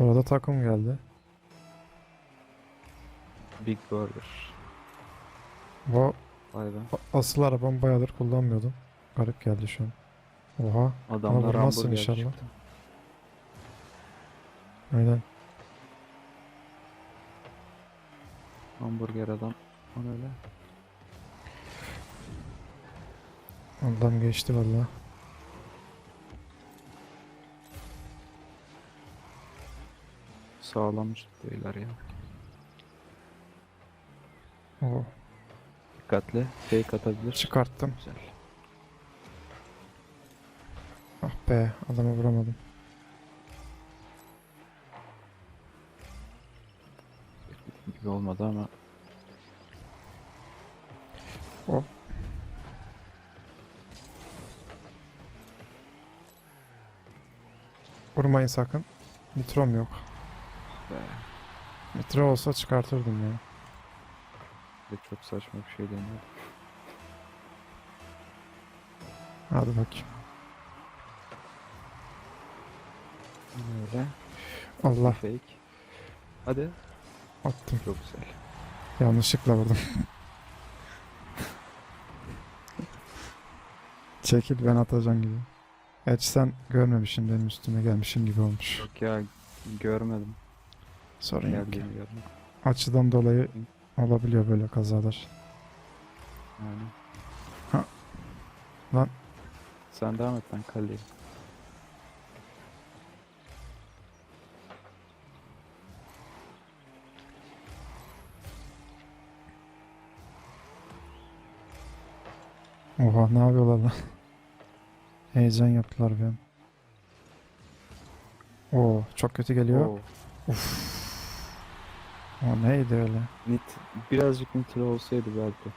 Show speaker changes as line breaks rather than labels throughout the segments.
Orada takım geldi.
Big Burger.
Bu
Vay be.
asıl arabamı bayağıdır kullanmıyordum. Garip geldi şu an. Oha.
Adamlar
vurmazsın
hamburger
inşallah.
çıktı.
Aynen.
Hamburger adam. O ne öyle?
Adam geçti valla.
Sağlam beyler ya.
Oo.
Dikkatli. Fake atabilir.
Çıkarttım.
Güzel.
Ah be adamı vuramadım.
gibi olmadı ama
Vurmayın sakın. Nitrom yok.
Be,
Nitro olsa çıkartırdım ya.
de çok saçma bir şey deniyor.
Hadi bakayım.
Öyle.
Allah
Fake. Hadi.
attım.
Çok güzel.
Yanlışlıkla vurdum. Çekil ben atacağım gibi. Gerçi sen görmemişsin benim üstüme gelmişim gibi olmuş.
Yok ya görmedim.
Sorun yok. Açıdan dolayı olabiliyor böyle kazalar.
Yani.
Ha. Lan.
Sen devam et ben kaldeyim.
Oha ne yapıyorlar lan? Heyecan yaptılar bir an. Oo çok kötü geliyor.
Oo.
O neydi öyle?
Nit, birazcık nitro olsaydı belki.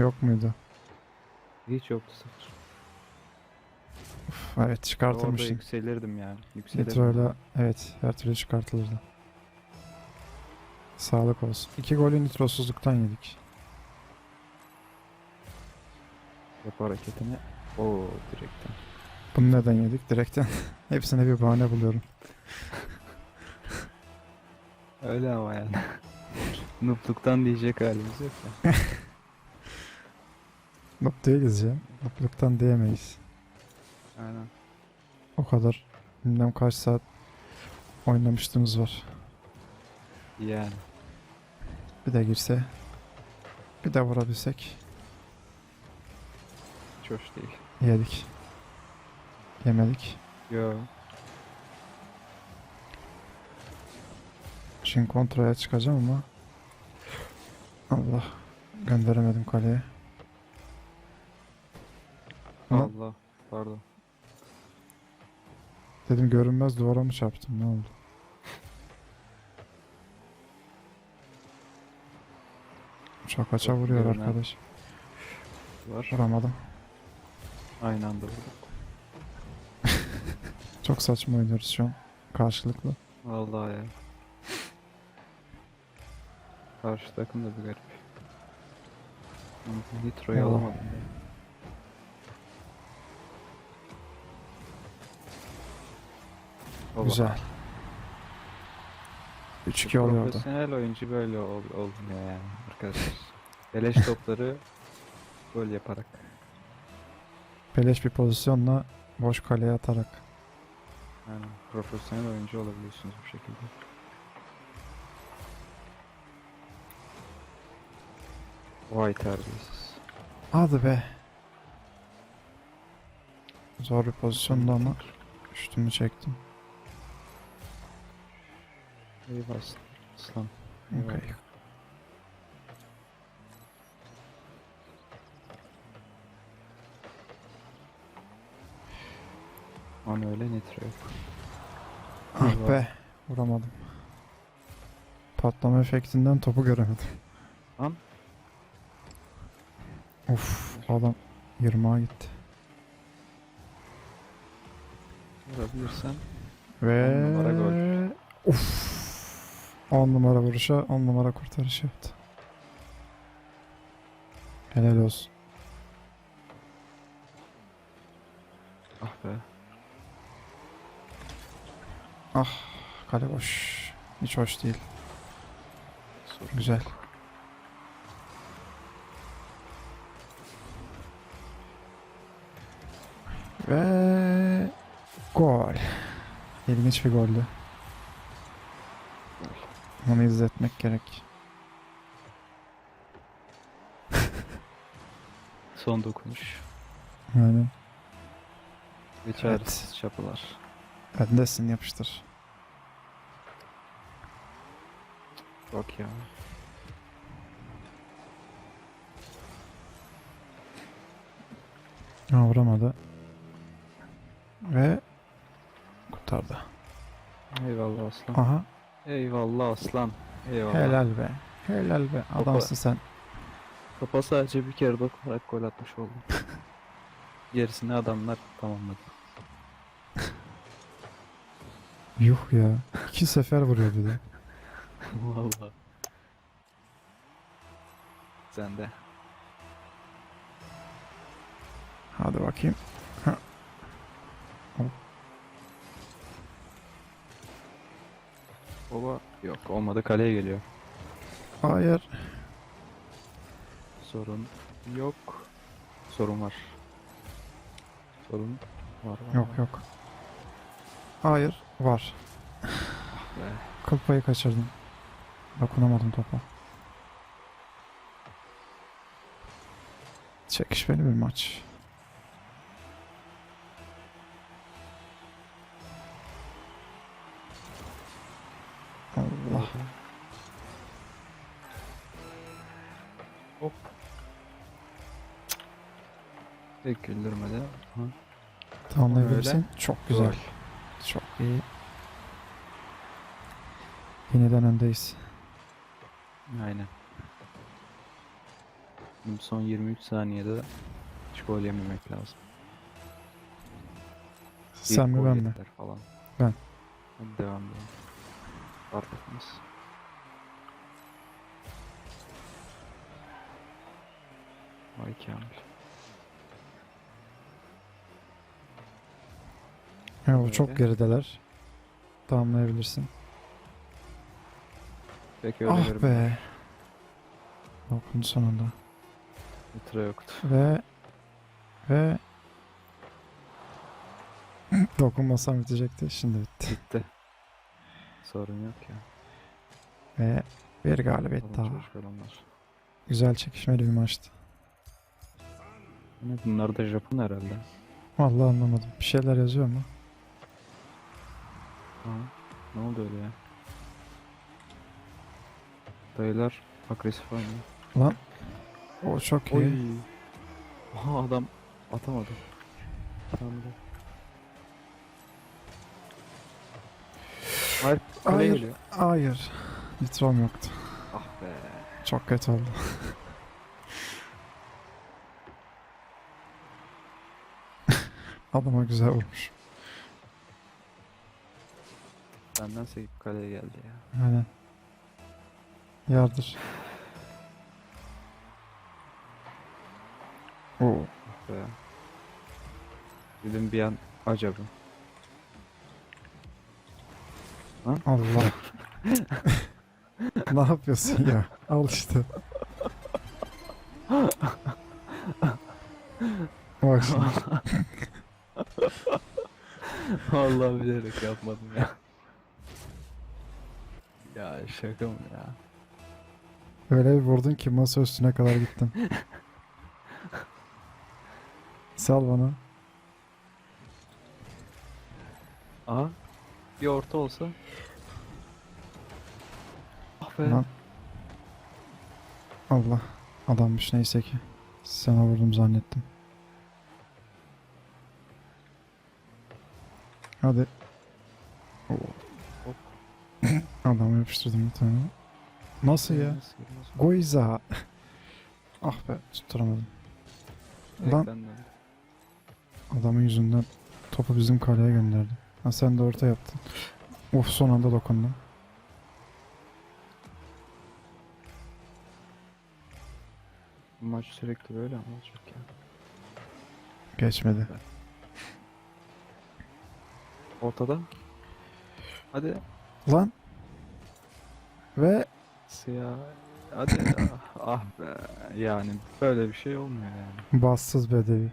Yok muydu?
Hiç yoktu sıfır.
Uf, evet
Orada
çıkartılmıştı.
yükselirdim yani. Yükselirdim.
Nitro'yla evet her türlü çıkartılırdı. Sağlık olsun. İki golü nitrosuzluktan yedik.
Yap hareketini. Oo direkten.
Bunu neden yedik? Direkten hepsine bir bahane buluyorum.
Öyle ama yani. Nupluktan diyecek halimiz yok ya.
Noob değiliz ya. Noobluktan diyemeyiz.
Aynen.
O kadar bilmem kaç saat oynamışlığımız var.
Yani.
Bir de girse bir de vurabilsek
Hiç hoş değil.
yedik. Yemedik.
Yo.
Şimdi kontraya çıkacağım ama Allah gönderemedim kaleye. Ama
Allah. Pardon.
dedim görünmez duvara mı çarptım ne oldu? Uçak kaça vuruyor
Görünen.
arkadaş.
Var.
Vuramadım.
Aynı anda vurduk.
Çok saçma oynuyoruz şu an. Karşılıklı.
Vallahi ya. Karşı takım da bir garip. Nitro'yu
Oo.
alamadım ya. Baba,
Güzel. 3-2 oluyordu.
Profesyonel oyuncu böyle ol, olmuyor yani arkadaşlar. Beleş topları gol yaparak.
Beleş bir pozisyonla boş kaleye atarak.
Yani profesyonel oyuncu olabiliyorsunuz bu şekilde. Vay terbiyesiz.
Hadi be. Zor bir pozisyonda ama üstümü çektim.
Eyvah aslan.
Okey.
An öyle nitro yok.
Ah
Eyvah.
be. Vuramadım. Patlama efektinden topu göremedim.
Lan.
Of adam 20'a gitti.
Vurabilirsen
Ve
On numara gol.
Uf. 10 numara vuruşa 10 numara kurtarış yaptı. Helal olsun.
ah be.
Ah kale boş. Hiç hoş değil.
Sorun
Güzel.
yok.
Ve gol. İlginç bir goldü. Onu izletmek gerek.
Son dokunuş.
Yani
Ve çaresiz çapılar.
öndesin yapıştır.
Bak ya.
Ha, vuramadı. Ve kurtardı.
Eyvallah aslan.
Aha
Eyvallah aslan. Eyvallah.
helal be. Helal be. Adamsın sen.
Topa sadece bir kere dokunarak gol atmış oldum. Gerisini adamlar tamamladı.
Yuh ya. İki sefer vuruyor bir de.
Vallahi. Sen de.
Hadi bakayım.
Baba yok olmadı kaleye geliyor.
Hayır.
Sorun yok. Sorun var. Sorun var. var
Yok
var.
yok. Hayır. Var.
Be.
Kıl payı kaçırdım. Dokunamadım topa. Çekişmeli bir maç.
Tek güldürmedi.
Tamamlayabilirsin. Çok güzel.
Gol.
Çok iyi. Yeniden öndeyiz.
Aynen. Şimdi son 23 saniyede hiç gol yememek lazım.
Sen mi ben mi?
Falan.
Ben.
Hadi devam edelim. Fark etmez. Vay Kamil.
Ya, bu çok gerideler. Tamamlayabilirsin.
Peki öyle
Ah
görünmüyor.
be. Dokundu sonunda.
Nitro yoktu.
Ve ve dokunmasam bitecekti. Şimdi bitti.
Bitti. Sorun yok ya.
Ve bir galibiyet
Sorun
daha.
çocuklar.
Güzel çekişmeli bir maçtı.
Ne bunlar da Japon herhalde.
Vallahi anlamadım. Bir şeyler yazıyor mu?
Ha, ne oldu öyle ya? Dayılar agresif oynuyor.
Lan. O çok iyi.
Oy. Aha adam atamadı. Tamam. Hayır, kaleye
Hayır.
geliyor.
Hayır. Nitrom yoktu.
Ah be.
Çok kötü oldu. Adama güzel vurmuş.
Benden sekip kaleye geldi ya.
Aynen. Yardır. Oo.
Ah be. Dedim bir an acaba.
Allah. ne yapıyorsun ya? Al işte. Bak şimdi.
Vallahi bilerek yapmadım ya. Şaka mı ya?
Öyle bir vurdun ki masa üstüne kadar gittin. Sal bana.
Aha. Bir orta olsa. Ah be.
Lan. Allah. Adammış neyse ki. Sana vurdum zannettim. Hadi. Oo.
Hop.
Adamı yapıştırdım bir tane. Nasıl ya? Goiza. ah be tutturamadım. Lan adamın yüzünden topu bizim kaleye gönderdi. Ha sen de orta yaptın. Of son anda dokundum.
Maç sürekli böyle mi olacak ya?
Geçmedi.
Ortada. Hadi.
Lan. Ve
Siyah. Hadi. ah, ah be. Yani böyle bir şey olmuyor yani.
bassız bedevi.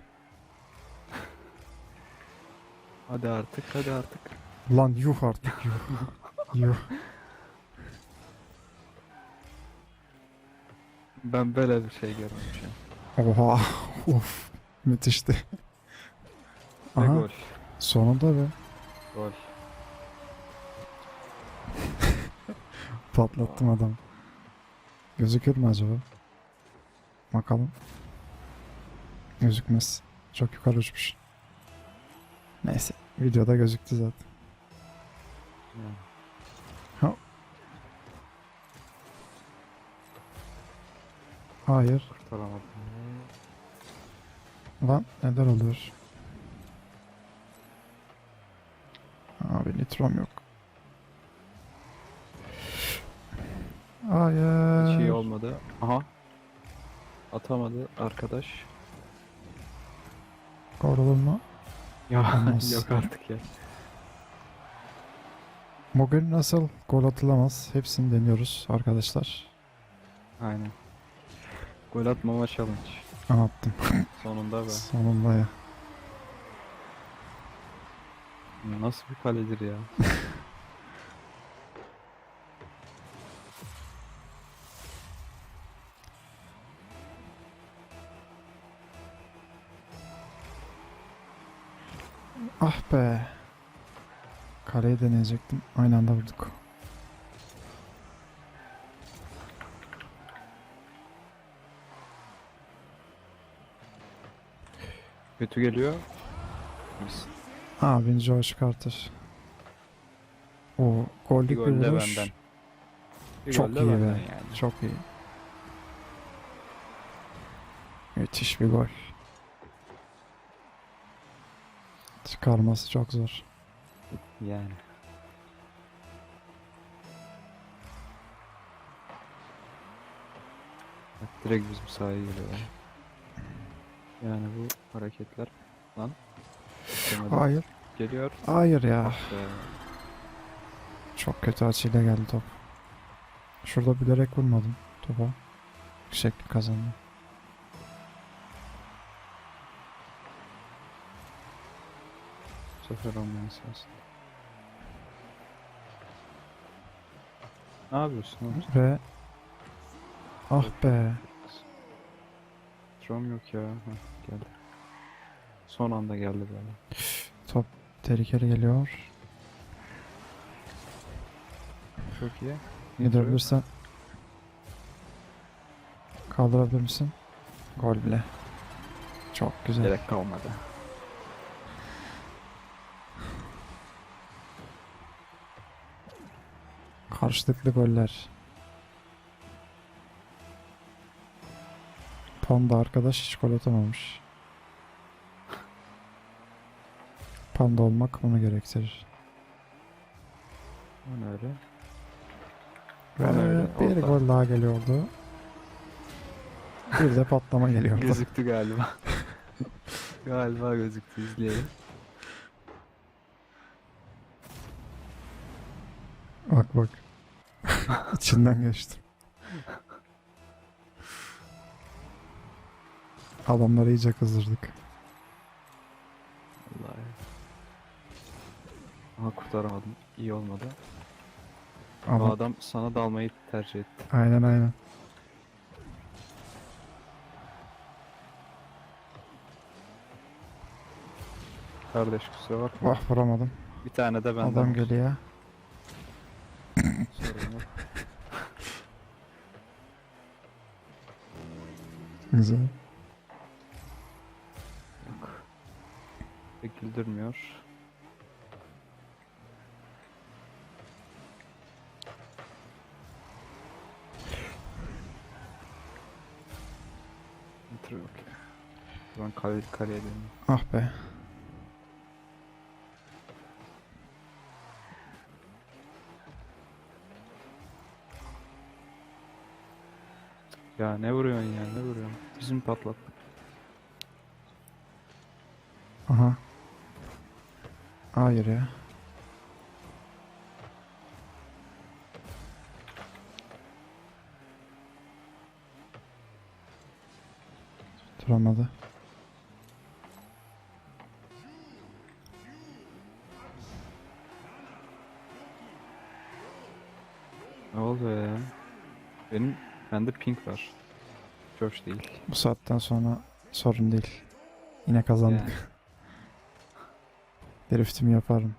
Hadi artık hadi artık.
Lan yuh artık yuh. yuh.
Ben böyle bir şey görmemişim.
Oha. Of. Müthişti.
Ve
Aha.
gol.
Sonunda be.
Gol.
Patlattım adam. Gözükür mü acaba? Bakalım. Gözükmez. Çok yukarı uçmuş. Neyse. Videoda gözüktü zaten.
Yani.
Hayır.
Kurtaramadım.
Lan neler oluyor? Abi nitrom yok. Hayır.
Hiç iyi olmadı. Aha. Atamadı arkadaş.
Olur mu?
Ya
Olmaz.
yok artık ya.
Bugün nasıl gol atılamaz? Hepsini deniyoruz arkadaşlar.
Aynen. Gol atmama challenge.
Anlattım.
Sonunda be.
Sonunda ya.
Nasıl bir kaledir ya.
Ah be. Kaleyi deneyecektim. Aynı anda vurduk.
Kötü geliyor. Biz
Abin Joe çıkartır. O gollük bir
gol de
vuruş.
benden. Bir
Çok
gol de
iyi be.
benden yani.
Çok iyi. Müthiş bir gol. Çıkarması çok zor.
Yani. Bak direkt bizim sahaya geliyor. ya. Yani bu hareketler lan.
Hayır.
Geliyor.
Hayır ya.
Ah be.
Çok kötü açıyla geldi top. Şurada bilerek vurmadım topa. Yükseklik kazandı.
Sefer olmaması lazım. Ne yapıyorsun oğlum?
Ve ah be.
Strom yok ya. Heh, geldi. Son anda geldi böyle.
Tehlikeli geliyor.
Çok iyi.
Gidebilirsen kaldırabilir misin? Gol bile. Çok güzel.
Gerek kalmadı.
Karşılıklı goller. Panda arkadaş hiç gol atamamış. Panda olmak bunu gerektirir.
O ne öyle? Bana öyle
bir
oldu.
gol daha geliyordu. Bir de patlama geliyordu.
Gözüktü galiba. galiba gözüktü izleyelim.
Bak bak. İçinden geçtim. Adamları iyice kızdırdık.
Vallahi. Aha kurtaramadım. İyi olmadı. O
Adam,
sana dalmayı tercih etti.
aynen aynen.
Kardeş kusura bakma.
Ah vuramadım.
Bir tane de benden.
Adam
var.
Geliyor.
Sorun yok.
Güzel.
Pek güldürmüyor. Okey. Ben kale, kaleye dönüyorum.
Ah be.
Ya ne vuruyorsun ya ne vuruyorsun? Bizim patlattık.
Aha. Hayır ya. Tutturamadı.
Ne oldu ya? Benim bende pink var. Hoş değil.
Bu saatten sonra sorun değil. Yine kazandık.
Yani.
Driftimi yaparım.